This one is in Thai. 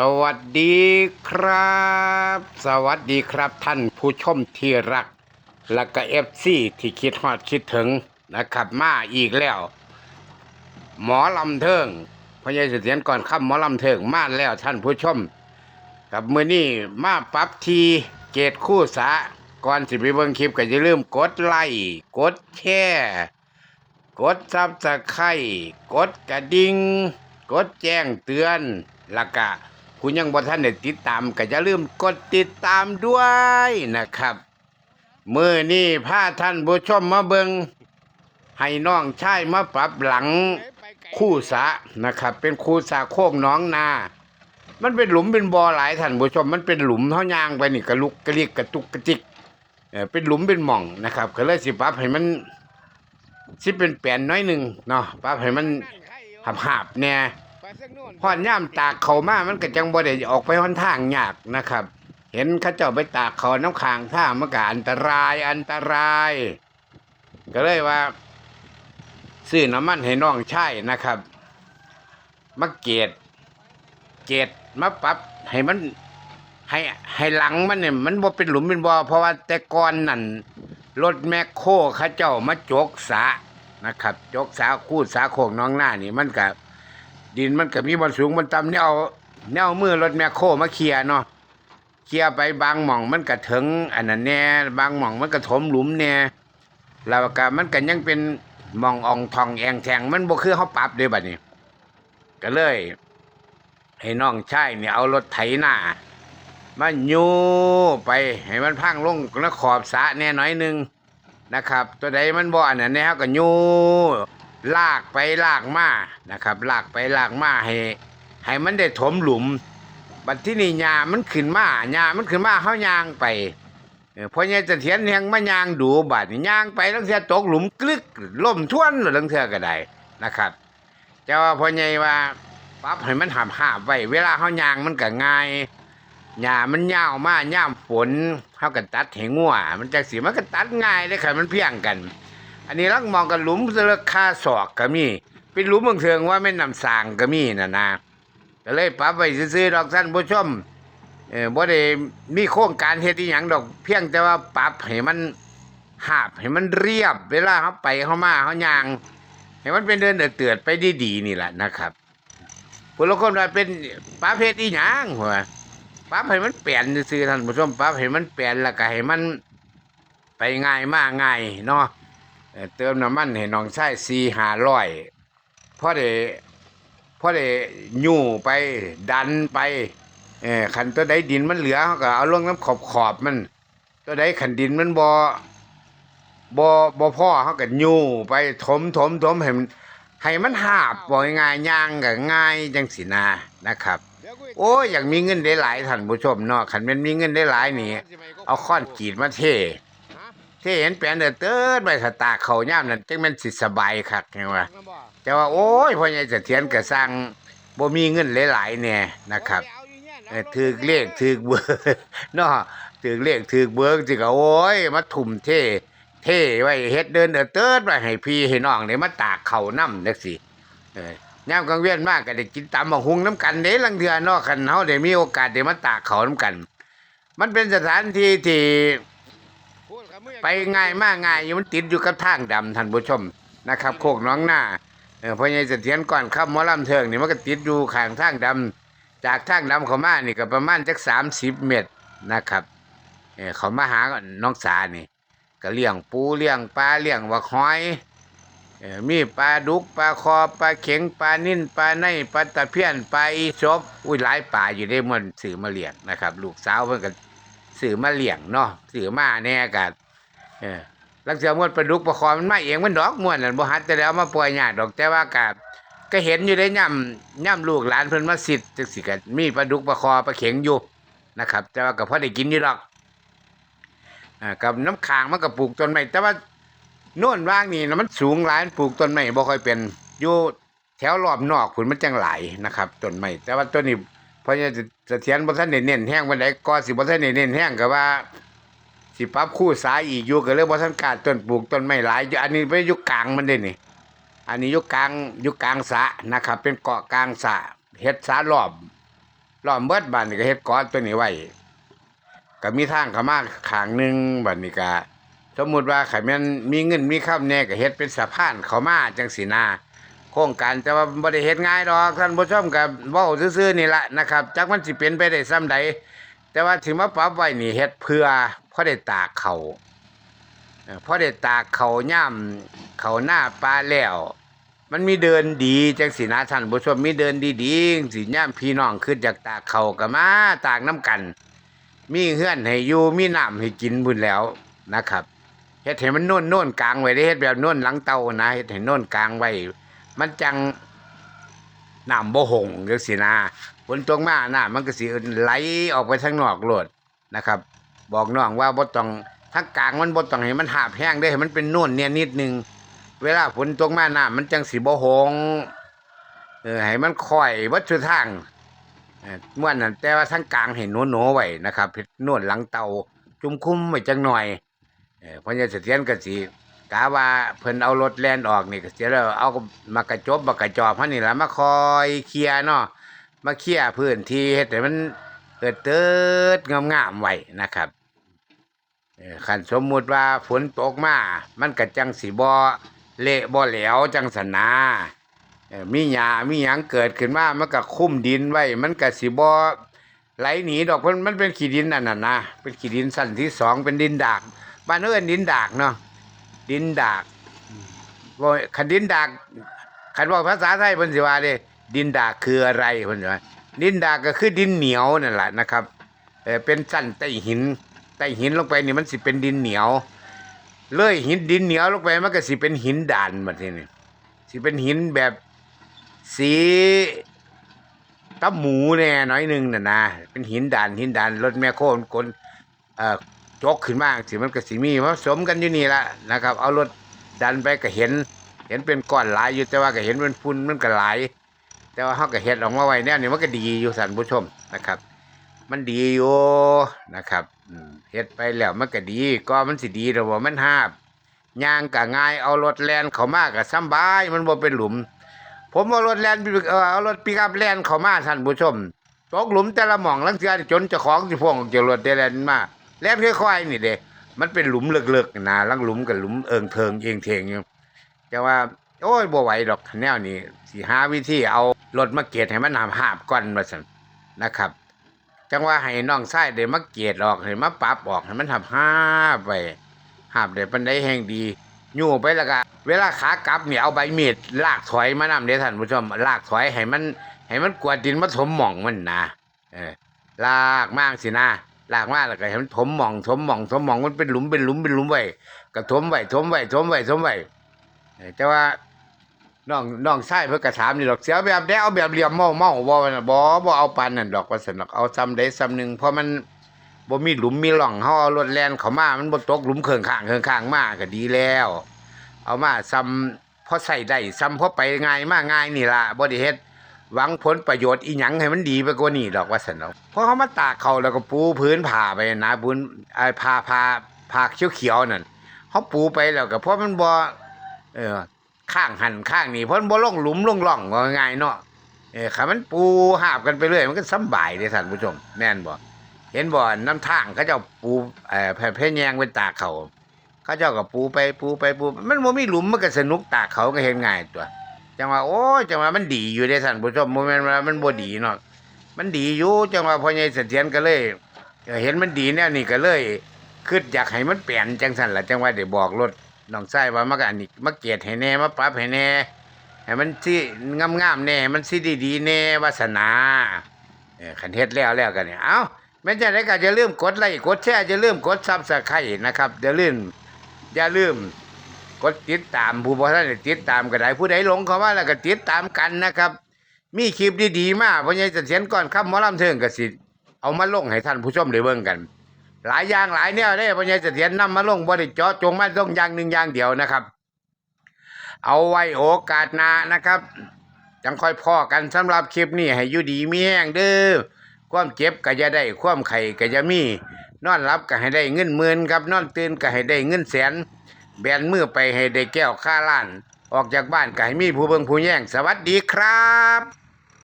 สวัสดีครับ สวัสดีครับท่านผู้ชมที่รัก และก็เอฟซีที่คิดฮอดคิดถึงนะครับมาอีกแล้ว หมอลำเทิงพญายเสถียรก่อนค่ำหมอลำเทิงมาแล้วท่านผู้ชม กับมือนี้มาปรับทีเกตคู่สาก่อนสิไปเบิ่งคลิปก็อย่าลืมกดไลค์กดแชร์กดซับสไครกดกระดิ่งกดแจ้งเตือนแล้วก็ คุณยังบ่ท่านได้ติดตามก็อย่าลืมกดติดตามด้วยนะครับมือนี้พาท่านผู้ชมมาเบิงให้น้องชายมาปรับหลังคู่สะนะครับ เป็นคู่สะโคกน้องนา มันเป็นหลุมเป็นบ่อหลายท่านผู้ชม มันเป็นหลุมเท่ายางไปนี่กระลุกกระลิกกระตุกกระจิกเออเป็นหลุมเป็นหม่องนะครับก็เลยสิปรับให้มันสิเป็นแปลนน้อยหนึ่งเนาะปรับให้มันหับหับเนี่ย พอนย่ามตากเขามามันก็จังบ่ได้ออกไปหนทางยากนะครับ เห็นเขาเจ้าไปตากเขาน้ำค้างท่ามันก็อันตรายอันตราย ก็เลยว่าซื้อน้ำมันให้น้องใช่นะครับมาเกตเกตมาปรับให้มันให้ให้หลังมันเนี่ยมันบ่เป็นหลุมเป็นบ่อเพราะว่าแต่ก่อนนั่นรถแมคโครเขาเจ้ามาจกสะนะครับ จกสาคูดสาโคกน้องหน้านี่มันก็ ดินมันก็มีบนสูงบนต่ำเนี่ยเอาเนี่ยเอามือรถแมคโครมาเคลียเนาะเคลียไปบางหม่องมันก็ถึงอันนั้นแน่บางหม่องมันก็ถมหลุมแน่แล้วก็มันก็ยังเป็นหม่องอ่องทองแองแทงมันบ่คือเขาปรับเด้บัดนี้ ก็เลย ให้น้องชายเนี่ยเอารถไถหน้ามายูไปให้มันพังลงแล้วขอบสะแน่น้อยนึงนะครับ ตัวใดมันบ่อันนั้นแน่ก็ยู ลากไปลากมานะครับ ลากไปลากมาให้ให้มันได้ถมหลุม บัดที่นี่หญ้ามันขึ้นมาหญ้ามันขึ้นมาเฮายางไปเพอเนี่ยจะเถียนแหงมายางดูบัดยางไปลังเทื่ตกหลุมกลึกล่มท่วนหรือลังเทื่อก็ได้นะครับแต่ว่าพ่อใหญ่ว่าปรับให้มันหาบหาบไว้เวลาเขายางมันก็ง่ายหญ้ามันยาวมากย่ามฝนเขาก็ตัดให้งัวมันจากสีมันก็ตัดง่ายเลยค่ะมันเพียงกัน อันนี้ลักมองกันหลุมเสือคาศอกก็มี เป็นหลุมบางเทืองว่าไม่นำสางก็มีน่ะนะก็เลยปรับไว้ซื้อๆดอกท่านผู้ชมเออบ่ได้มีโครงการเฮ็ดอีหยังดอก เพียงแต่ว่าปรับให้มันหาบให้มันเรียบ เวลาเขาไปเขามาเขายาง ให้มันเป็นเดินเตือดไปดีๆนี่แหละนะครับผู้ละคนว่าเป็นป้าเพชรอีหยังหัวป้าให้มันเปลี่ยนซื่อท่านผู้ชมป้าให้มันเปลี่ยนแล้วก็ให้มันไปง่ายมากง่ายเนาะ เติมน้ำมันให้น้องชายสี่ห้าร้อยพอได้พอได้ยู่ไปดันไปเออขันตัวใดดินมันเหลือเขาก็เอาลงน้ำขอบขอบมัน ตัวใดขันดินมันบ่บ่บ่พ่อเขาก็ยู่ไปถมถมถมให้มันให้มันหาบบ่ง่ายย่างก็ง่ายจังสินานะครับ โอ้ยอยากมีเงินได้หลายท่านผู้ชมเนาะคันมันมีเงินได้หลายนี่เอาค้อนกีดมาเท ทเห็นแปลนเด้อเติดไปสตากเขาย่ามนั่นจังแม่นสิสบายคักแฮงว่าแต่ว่าโอ้ยพ่อใหญ่เสถียรก็สร้างบ่มีเงินหลายๆแน่นะครับเออถือเลขถือเบอร์เนาะถือเลขถือเบอร์สิก็โอ้ยมาทุ่มเทเทไว้เฮ็ดเดินเดินเติดไว้ให้พี่ให้น้องได้มาตากเขาวนำจังซี่เออยามกลางเวียนมากก็ได้กินตำบักหุงน้ำกันเด้ลังเทื่อเนาะคันเฮาได้มีโอกาสได้มาตากเขาวน้ำกัน มันเป็นสถานที่ที่ ไปง่ายมากง่ายอยู่มันติดอยู่กับทางดำท่านผู้ชมนะครับ โคกหน้องหน้าเออพอใหญ่เสถียรก่อนขับหมอลำเทิงนี่มันก็ติดอยู่ข้างทางดำจากทางดำเขามานี่ก็ประมาณจักสามสิบเมตรนะครับเออเขามาหาน้องสานี่ ก็เลี้ยงปูเลี้ยงปลาเลี้ยงวักหอยเออมีปลาดุกปลาคอปลาเข็งปลานิ่นปลาในปลาตะเพียนปลาอีชบอุ้ยหลายปลาอยู่ได้มันสื่อมาเลี้ยงนะครับ ลูกสาวเพิ่นก็สื่อมาเลี้ยงเนาะสื่อมาแน่กัน เออลักเสือมวนปลาดุกปลาคอมันมาเองมันดอกมวนนั่นบ่ฮัดแต่แล้วมาปล่อยญาติดอกแต่ว่าก็ก็เห็นอยู่ได้ย่ำย่ำลูกหลานเพิ่นมาสิทธิ์จังสิก็มีปลาดุกปลาคอปลาเข็งอยู่นะครับ แต่ว่าก็พอได้กินอยู่ดอกอ่ากับน้ำค้างมันก็ปลูกต้นไม้แต่ว่าโน่นว่างนี่นะมันสูงหลายปลูกต้นไม้บ่ค่อยเป็นอยู่แถวรอบนอกผุนมันจังหลายนะครับต้นไม้แต่ว่าต้นนี้พราจะเสถียรบ่ทันได้เน้นแห้งวันใดก็สิบ่ทันได้เน้นแห้งก็ว่า สิปรับคู่สายอีกอยู่ก็เลยบ่ทันกล้าต้นปลูกต้นไม้หลายอยู่อันนี้ไปยู่กลางมันเด้นี่ อันนี้ยู่กลางยู่กลางสะนะครับ เป็นเกาะกลางสะเฮ็ดสระรอบล้อมเบิดบ้านนี่ก็เฮ็ดกอตัวนี้ไว้ก็มีทางเข้ามาขางหนึงบัดนี้ก็สมมุติว่าใครม่นมีเงินมีคำแน่ก็เฮ็ดเป็นสะพานเข้ามาจังสีนาโครงการแต่ว่าบ่ได้เฮ็ดง่ายดอกท่านผู้ชมก็เว้าซื่อๆนี่ล่ะนะครับจักมันสิเป็นไปได้ส่ำใด แต่ว่าที่มาปรับไว้นี่เฮ็ดเพื่อพอได้ตากเขาวเอ่อได้ตากเขาย่ํเขาหน้าปลาแล้ว มันมีเดินดีจังสีนะท่านผู้ชมมีเดินดีๆสิย่ามพี่น้องขึ้นจากตากเขาก็มาตากน้ำกัน มีเฮือนให้อยู่มีน้ำให้กินบุญแล้วนะครับเฮ็ดให้มันโน่นโน่นกลางไว้ได้เฮ็ดแบบโน่นหลังเตานะเฮ็ดให้โน่นกลางไว้ มันจัง น้ำบ่หงจังสีนะฝนตกมาน้ำมันก็สิไหลออกไปทางนอกโลดนะครับ บอกน้องว่าบ่ต้องทางกลางมันบ่ต้องให้มันหาบแห้งได้ให้มันเป็นโน่นเนี่ยนิดนึงเวลาฝนตกมาน้ำมันจังสิบ่หงเออให้มันค่อยวัดสุดทางเออม่วนนั่นแต่ว่าทางกลางให้โน้ๆไว้นะครับเฮ็ดโน่นหลังเตาจุ่มคุ้มไว้จังหน่อยเออพราะจะเสถียรก็สิ กะว่าเพิ่นเอารถแล่นออกนี่ก็สิแล้วเอามากระจบมากระจอบเฮานี่ละมาคอยเคลียเนาะมาเคลียพื้นที่เฮ็ดให้มันเกิดเติดงามๆไว้นะครับเอ่อคันสมมุติว่าฝนตกมา มันก็จังสิบ่เละบ่แหลวจังสนาเอ่อมีหญ้ามีหยังเกิดขึ้นมา มันก็คุ้มดินไว้ มันก็สิบ่ไหลหนีดอกเพราะมันเป็นขี้ดินนั่นน่ะนะ เป็นขี้ดินสั้นที่สองเป็นดินดาก บ้านเอิ้นดินดากเนาะ ดินดากบ่คันดินดากคันว่าภาษาไทยเพิ่นสิว่าเด้ดินดากคืออะไรเพิ่นสิว่าดินดากก็คือดินเหนียวนั่นแหละนะครับเออเป็นสั้นใต้หินใต้หินลงไปนี่มันสิเป็นดินเหนียวเลยหินดินเหนียวลงไปมันก็สิเป็นหินด่านบัดนี้นี่สิเป็นหินแบบสีตะหมูแน่น้อยหนึงน่ะนะเป็นหินด่านหินด่านรถแมคโครกลเอ่อ จกขึ้นมากสิมันก็สิมีผสมกันอยู่นี่ละนะครับ เอารถดันไปก็เห็น เห็นเป็นก้อนหลายอยู่แต่ว่าก็เห็นเป็นฝุ่นมันก็หลาย แต่ว่าเฮาก็เฮ็ดออกมาไว้แนวนี้มันก็ดีอยู่ท่นผู้ชมนะครับ มันดีอยู่นะครับเฮ็ดไปแล้วมันก็ดีก็มันสิดีแต่ว่ามันหาบยางก็ง่ายเอารถแลนเข้ามากก็สำบายมันบ่เป็นหลุม ผมเอารถแลนเออเอารถปิกอัพแลนเข้ามาท่านผู้ชมตกหลุมแต่ละหม่องลังเทื่อจนเจ้าของสิพ่วงออกจารถได้แลนมา แล่นค่อยๆนี่เด้มันเป็นหลุมเลึกๆนะลังหลุมกับหลุมเอิงเทิงเองเทงอยู่แต่ว่า โอ้ยบ่ไหวดอกแนวนี้สิหาวิธีเอารถมาเกตให้มันหามหาบก่อนว่าซั่นนะครับ จังว่าให้น้องชายได้มาเกตออกให้มาปรับออกให้มันหับหาไปหาบได้ปานใดแห่งดีอยู่ไปแล้วก็เวลาขากลับเนี่ยเอาใบมีดลากถอยมานำเด้อท่านผู้ชมลากถอยให้มันให้มันกวาดดินมาถมหม่องมันนะเออลากมากสินะ ลากมากแล้วก็ให้มันถมหม่องถมหม่องถมหม่องมันเป็นหลุมเป็นหลุมเป็นหลุมไว้ก็ถมไว้ถมไว้ถมไว้ถมไว้แต่ว่าน้องน้องชายเพิ่นก็ถามนี่ดอกเสียแบบได้เอาแบบเหลี่ยมเมาเมาบ่ว่าบ่บ่เอาปานนั่นดอกว่าซั่นดอกเอาซ้ำใดซ้ำหนึ่งเพราะมันบ่มีหลุมมีร่องเฮาเอารถแล่นเข้ามามันบ่ตกหลุมเคิงข้างเคิงข้างมาก็ดีแล้ว เอามาซ้ำพอใส่ได้ซ้ำพอไปง่ายมากง่ายนี่ล่ะบ่ได้เฮ็ด หวังผลประโยชน์อีหยังให้มันดีไปกว่านี้ดอกว่าซั่นดอกเพราะเขามาตากเขาแล้วก็ปูพื้นผ้าไปนะพื้นไอ้ผ้าผ้าผ้าเขียวๆนั่นเฮาปูไปแล้วก็เพราะมันบ่เออข้างหันข้างนี่เพราะมันบ่ลงหลุมลงร่องว่าง่ายเนาะเออขามันปูหาบกันไปเรื่อยมันก็สบายเด้ท่านผู้ชมแม่นบ่เห็นบ่น้ำทางเขาเจ้าปูเอ่อแผ่แผ่แยงเป็นตากเขาเขาเจ้าก็ปูไปปูไปปูมันบ่มีหลุมมันก็สนุกตากเขาก็เห็นง่ายตัว จังว่าโอ้จังว่ามันดีอยู่เด้ท่านผู้ชมบ่แม่นว่ามันบ่ดีเนาะมันดีอยู่จังว่าพ่อใหญ่เสถียรก็เลยเห็นมันดีแนวนี้ก็เลยคิดอยากให้มันเปลี่ยนจังซั่นล่ะจังว่าได้บอกรถน้องชายว่ามากันนี้มาเกียดให้แน่มาปรับให้แน่ให้มันสิงามๆแน่มันสิดีๆแน่วาสนาเออคันเฮ็ดแล้วแล้วกันเนี่ยเอ้าแม่นจะได้ก็อย่าลืมกดไลค์กดแชร์อย่าลืมกด Subscribe นะครับอย่าลืมอย่าลืม กดติดตามผู้บ่ทันได้ติดตามก็ได้ผู้ใดหลงเข้ามาแล้วก็ติดตามกันนะครับ มีคลิปดีๆมาเพราะใหญ่เสียรก่อนค่ำหมอลำเทิงก็สิเอามาลงให้ท่านผู้ชมได้เบิ่งกัน หลายอย่างหลายแนวได้พญายเสียรนำมาลงบริเจาะจงมาลงอย่างหนึ่งอย่างเดียวนะครับ เอาไว้โอกาสหน้านะครับจังค่อยพ่อกันสำหรับคลิปนี้ให้อยู่ดีมีแห้งเด้อความเจ็บก็จะได้ความไข่ก็จะมี นอนหลับก็ให้ได้เงินหมื่นครับ นอนตื่นก็ให้ได้เงินแสน แบนมือไปให้ได้แก้วค่าล้าน ออกจากบ้านก็ให้มีผู้เบิ่งผู้แย่งสวัสดีครับ